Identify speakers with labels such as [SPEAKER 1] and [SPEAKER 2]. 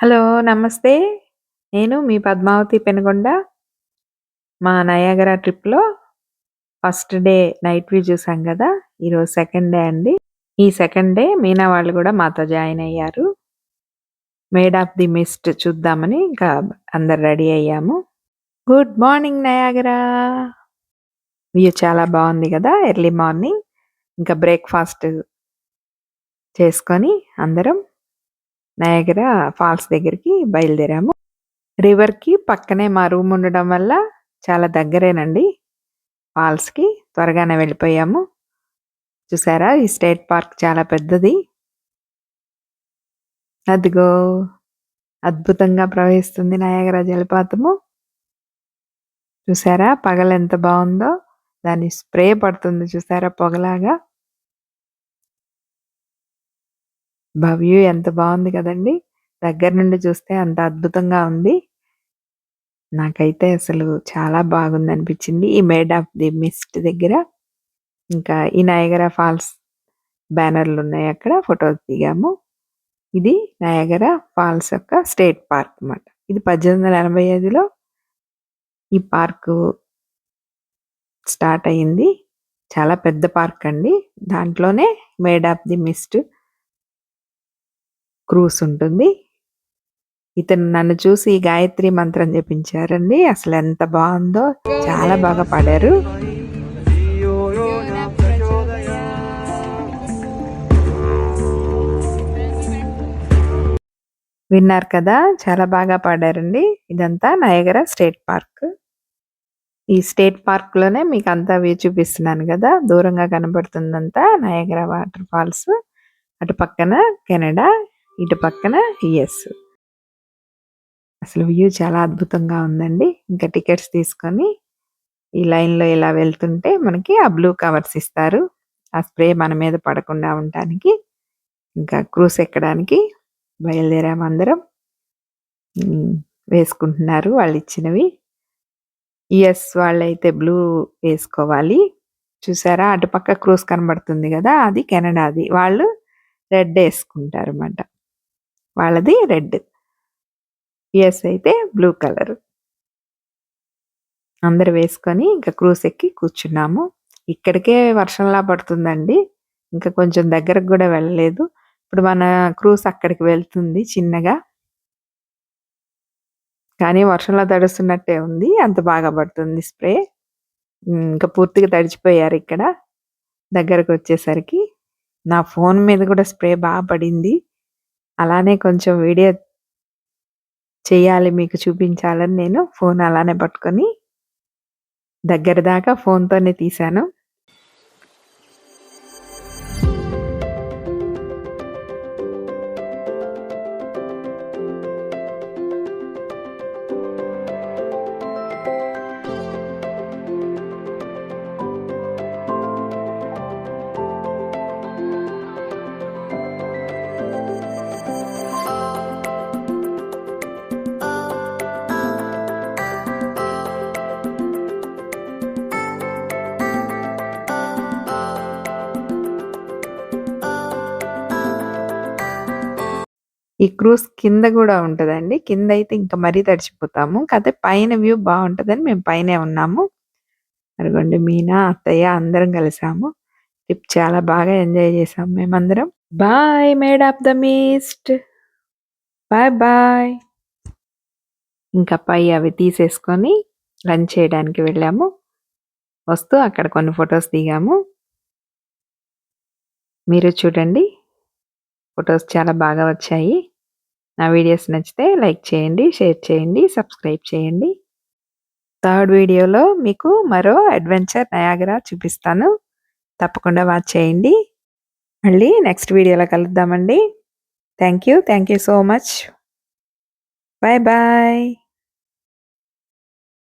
[SPEAKER 1] Hello! నమస్తే. నేను మీ పద్మావతి పెనుగొండ. మా నయాగరా ట్రిప్‌లో ఫస్ట్ డే నైట్ వ్యూ చూసాం గదా! ఈరోజు సెకండ్ డే అండి. ఈ సెకండ్ డే మీనా వాళ్ళు గూడా మాతో జాయిన్ అయ్యారు. మేడ్ ఆఫ్ ది మిస్ట్ చూద్దామని ఇంకా అందరు రెడీ అయ్యాము. Good morning Niagara! వ్యూ చాలా బావుంది గదా! Early morning. ఇంకా బ్రేక్‌ఫాస్ట్ చేసుకొని అందరం నయాగరా ఫాల్స్ దగ్గరికి బయలుదేరాము. రివర్‌కి పక్కనే మా రూమ్ ఉండడం వల్ల చాలా దగ్గరేనండి ఫాల్స్‌కి. త్వరగానే వెళ్ళిపోయాము. చూసారా ఈ స్టేట్ పార్క్ చాలా పెద్దది. అదిగో అద్భుతంగా ప్రవహిస్తుంది నయాగరా జలపాతము. చూసారా పగలెంత బాగుందో దాని స్ప్రే పడుతుంది చూసారా పొగలాగా. అబ్బా! వ్యూ ఎంత బాగుంది కదండీ! దగ్గర నుండి చూస్తే అంత అద్భుతంగా ఉంది. నాకైతే అసలు చాలా బాగుందనిపించింది. ఈ మేడ్ ఆఫ్ ది మిస్ట్ దగ్గర. ఇంకా ఈ నయాగరా ఫాల్స్ బ్యానర్లు ఉన్నాయి అక్కడ ఫోటోస్ దిగాము. ఇది నయాగరా ఫాల్స్ యొక్క స్టేట్ పార్క్ అన్నమాట. ఇది 1885లో ఈ పార్కు స్టార్ట్ అయింది. చాలా పెద్ద పార్క్ అండి. దాంట్లోనే Maid of the Mist cruise ఉంటుంది. ఇతను నన్ను చూసి గాయత్రి మంత్రం చేపించారండి అసలు ఎంత బాగుందో చాలా బాగా పాడారు. విన్నారు కదా! చాలా బాగా పాడారండి. ఇదంతా నయగర స్టేట్ పార్క్. ఈ స్టేట్ పార్క్‌లోనే అంతా వ్యూ చూపిస్తున్నాను కదా దూరంగా కనబడుతుందంతా నయగర వాటర్ ఫాల్స్. అటు పక్కన కెనడా, ఇటు పక్కన ఎస్ అసలు వ్యూ చాలా అద్భుతంగా ఉందండి. ఇంకా టికెట్స్ తీసుకొని ఈ లైన్‌లో ఇలా వెళ్తుంటే మనకి ఆ బ్లూ కవర్స్ ఇస్తారు. ఆ స్ప్రే మన మీద పడకుండా ఉండటానికి. ఇంకా క్రూస్ ఎక్కడానికి బయలుదేరాము అందరం. వేసుకుంటున్నారు వాళ్ళు ఇచ్చినవి యూఎస్ వాళ్ళైతే బ్లూ వేసుకోవాలి. చూసారా అటుపక్క క్రూస్ కనబడుతుంది కదా అది కెనడాది. వాళ్ళు రెడ్ వేసుకుంటారు అన్నమాట వాళ్ళది రెడ్. ఎస్ అయితే బ్లూ కలర్. అందరు వేసుకొని ఇంకా క్రూస్ ఎక్కి కూర్చున్నాము. ఇక్కడికే వర్షంలా పడుతుందండి. ఇంకా కొంచెం దగ్గరకు కూడా వెళ్ళలేదు. ఇప్పుడు మన క్రూస్ అక్కడికి వెళ్తుంది చిన్నగా. కానీ వర్షంలో తడుస్తున్నట్టే ఉంది. అంత బాగా పడుతుంది స్ప్రే. ఇంకా పూర్తిగా తడిచిపోయారు ఇక్కడ. దగ్గరకు వచ్చేసరికి నా ఫోన్ మీద కూడా స్ప్రే బాగా పడింది. అలానే కొంచెం వీడియో చేయాలి మీకు చూపించాలని నేను ఫోన్ అలానే పట్టుకొని దగ్గర దాకా ఫోన్‌తోనే తీశాను. ఈ క్రూస్ కింద గూడా ఉంటదండి. కిందయితే ఇంకా మరీ తడిచిపోతాము. కాతే పైన వ్యూ బావుంటదని మేము పైనే ఉన్నాము. అదిగోండి మీనా, అత్తయ్య అందరం కలిసాము. ట్రిప్ చాలా బాగా ఎంజాయ్ చేసాం మేమందరం. Bye Maid of the Mist. Bye bye. ఇంకా పై అవి తీసేసుకొని లంచ్ చేయడానికి వెళ్ళాము. వస్తూ అక్కడ కొన్ని ఫోటోస్ దిగాము. మీరు చూడండి. ఫోటోస్ చాలా బాగా వచ్చాయి. నా వీడియోస్ నచ్చితే లైక్ చేయండి, షేర్ చేయండి, సబ్స్క్రైబ్ చేయండి. థర్డ్ వీడియోలో మీకు మరో అడ్వెంచర్ నయాగరా చూపిస్తాను. తప్పకుండా వాచ్ చేయండి. మళ్ళీ నెక్స్ట్ వీడియోలో కలుద్దామండి. Thank you. Thank you so much. Bye bye.